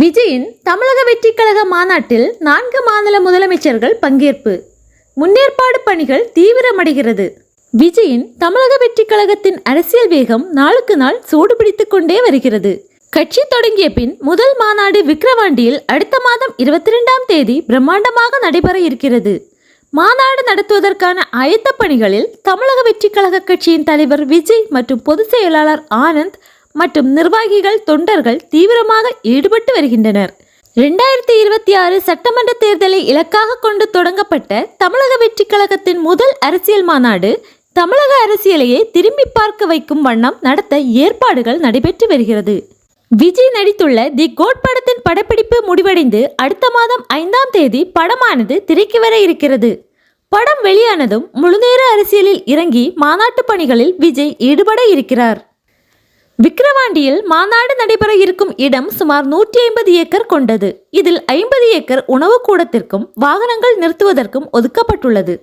விஜயின் தமிழக வெற்றிக் கழக மாநாட்டில் நான்கு மாநில முதலமைச்சர்கள் பங்கேற்பு. முன்னேற்பாடு பணிகள் தீவிரமடைகிறது. விஜயின் தமிழக வெற்றிக் கழகத்தின் அரசியல் வேகம் நாளுக்கு நாள் சூடுபிடித்துக் கொண்டே வருகிறது. கட்சி தொடங்கிய பின் முதல் மாநாடு விக்கிரவாண்டியில் அடுத்த மாதம் இருபத்தி ரெண்டாம் தேதி பிரம்மாண்டமாக நடைபெற இருக்கிறது. மாநாடு நடத்துவதற்கான ஆயத்த பணிகளில் தமிழக வெற்றிக் கழக கட்சியின் தலைவர் விஜய் மற்றும் பொதுச் செயலாளர் ஆனந்த் மற்றும் நிர்வாகிகள் தொண்டர்கள் தீவிரமாக ஈடுபட்டு வருகின்றனர். ரெண்டாயிரத்தி இருபத்தி ஆறு சட்டமன்ற தேர்தலை இலக்காக கொண்டு தொடங்கப்பட்ட தமிழக வெற்றி கழகத்தின் முதல் அரசியல் மாநாடு தமிழக அரசியலையே திரும்பி பார்க்க வைக்கும் வண்ணம் நடத்த ஏற்பாடுகள் நடைபெற்று வருகிறது. விஜய் நடித்துள்ள தி கோட் படத்தின் படப்பிடிப்பு முடிவடைந்து அடுத்த மாதம் ஐந்தாம் தேதி படமானது திரைக்கு வர இருக்கிறது. படம் வெளியானதும் முழுநேர அரசியலில் இறங்கி மாநாட்டு பணிகளில் விஜய் ஈடுபட இருக்கிறார். விக்கிரவாண்டியில் மாநாடு நடைபெற இருக்கும் இடம் சுமார் நூற்றி ஐம்பது ஏக்கர் கொண்டது. இதில் ஐம்பது ஏக்கர் உணவு கூடத்திற்கும் வாகனங்கள் நிறுத்துவதற்கும் ஒதுக்கப்பட்டுள்ளது.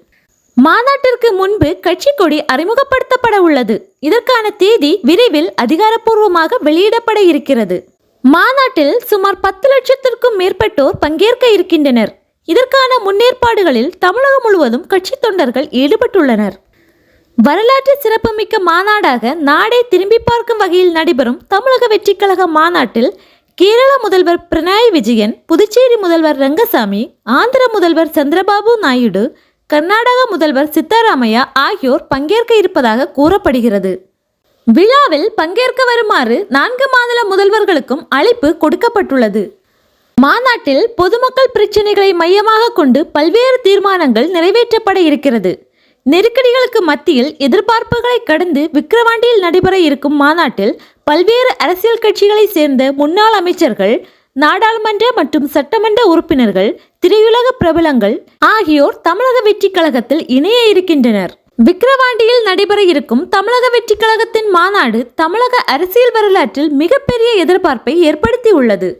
மாநாட்டிற்கு முன்பு கட்சி கொடி அறிமுகப்படுத்தப்பட உள்ளது. இதற்கான தேதி விரைவில் அதிகாரப்பூர்வமாக வெளியிடப்பட இருக்கிறது. மாநாட்டில் சுமார் பத்து லட்சத்திற்கும் மேற்பட்டோர் பங்கேற்க இருக்கின்றனர். இதற்கான முன்னேற்பாடுகளில் தமிழகம் முழுவதும் கட்சி தொண்டர்கள் ஈடுபட்டுள்ளனர். வரலாற்று சிறப்புமிக்க மாநாடாக நாடே திரும்பி பார்க்கும் வகையில் நடைபெறும் தமிழக வெற்றிக்கழக மாநாட்டில் கேரள முதல்வர் பினராயி விஜயன் புதுச்சேரி முதல்வர் ரங்கசாமி ஆந்திர முதல்வர் சந்திரபாபு நாயுடு கர்நாடக முதல்வர் சித்தராமையா ஆகியோர் பங்கேற்க இருப்பதாக கூறப்படுகிறது. விழாவில் பங்கேற்க வருமாறு நான்கு மாநில முதல்வர்களுக்கும் அழைப்பு கொடுக்கப்பட்டுள்ளது. மாநாட்டில் பொதுமக்கள் பிரச்சினைகளை மையமாக கொண்டு பல்வேறு தீர்மானங்கள் நிறைவேற்றப்பட இருக்கிறது. நெருக்கடிகளுக்கு மத்தியில் எதிர்பார்ப்புகளை கடந்து விக்கிரவாண்டியில் நடைபெற இருக்கும் மாநாட்டில் பல்வேறு அரசியல் கட்சிகளைச் சேர்ந்த முன்னாள் அமைச்சர்கள் நாடாளுமன்ற மற்றும் சட்டமன்ற உறுப்பினர்கள் திரையுலக பிரபலங்கள் ஆகியோர் தமிழக வெற்றிக் கழகத்தில் இணைய இருக்கின்றனர். விக்கிரவாண்டியில் நடைபெற இருக்கும் தமிழக வெற்றிக் கழகத்தின் மாநாடு தமிழக அரசியல் வரலாற்றில் மிகப்பெரிய எதிர்பார்ப்பை ஏற்படுத்தியுள்ளது.